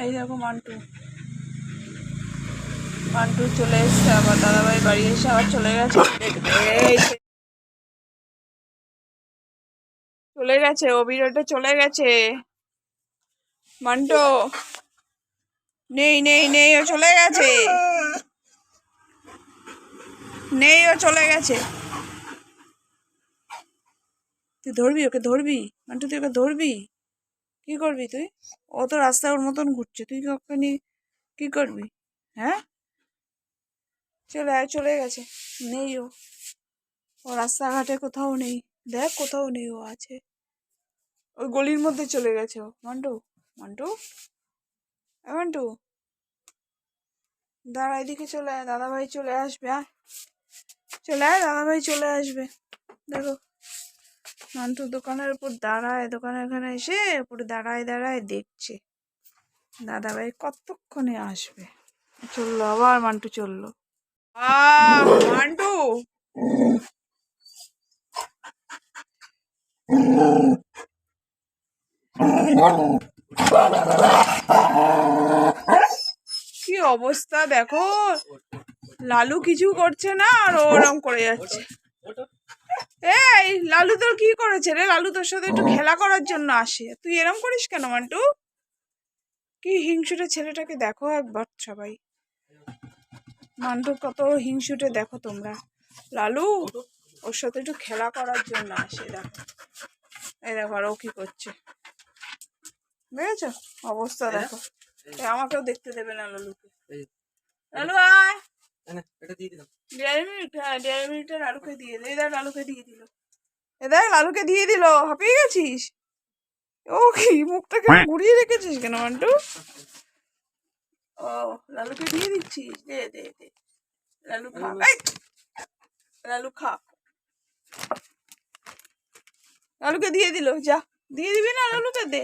এই দেখো Mantoux. Mantoux চলে এসছে, আবার দাদাভাই বাড়ি এসে আবার চলে গেছে। চলে গেছে অবিরটা চলে গেছে। মান্টো, নেই নেই নেই, ও চলে গেছে। নেই, ও চলে গেছে। তুই ধরবি, ওকে ধরবি? মান্টু, তুই ওকে ধরবি? কি করবি তুই? ও তো রাস্তায় ওর মতন ঘুরছে। তুই নিয়ে কি করবি? হ্যাঁ? চলে আয়, চলে গেছে। নেই ও ও রাস্তাঘাটে কোথাও নেই। দেখ কোথাও নেই ও আছে। ওই গলির মধ্যে চলে গেছে ও। Mantoux Mantoux? মান্টু? দাঁড়া, এদিকে চলে আয়। দাদাভাই চলে আসবে, আয়। চলে আয়, দাদাভাই চলে আসবে। দেখো। মান্টু দোকানের উপর দাঁড়ায়, দোকানের এখানে এসে উপরে দাঁড়ায় দাঁড়ায় দেখছে। দাদাভাই কতক্ষণে আসবে? চলল আবার মান্টু চলল। মান্টু! কি অবস্থা দেখো? লালু কিছু করছে না আর ওরম করে যাচ্ছে। এই লালু তোর কি করেছে রে? লালু তোর সাথে একটু খেলা করার জন্য আসে। তুই এরম করিস কেন মান্টু? কি হিংসুটে ছেলেটাকে দেখো একবার সবাই মান্টু কত হিংসুটে দেখো তোমরা। লালু ওর সাথে একটু খেলা করার জন্য আসে দেখো। এই দেখো আর ও কি করছে। বুঝেছ? অবস্থা দেখো। আমাকেও দেখতে দেবে না লালুকে। লালু আয়। দিয়ে দিলাম। ডেয়ারি মিল্ক ডেয়ারি মিল্কটা লালুকে দিয়ে দে। লালুকে দিয়ে দিল। এ দেখ লালুকে দিয়ে দিল। হাঁপিয়ে গেছিস? ও কি মুখটাকে ঘুরিয়ে রেখেছিস কেন মান্টু ও লালুকে দিয়ে দিচ্ছিস? দে দে দে। লালু খা! লালু খা। লালুকে দিয়ে দিল যা। দিয়ে দিবি না লালুকে? দে।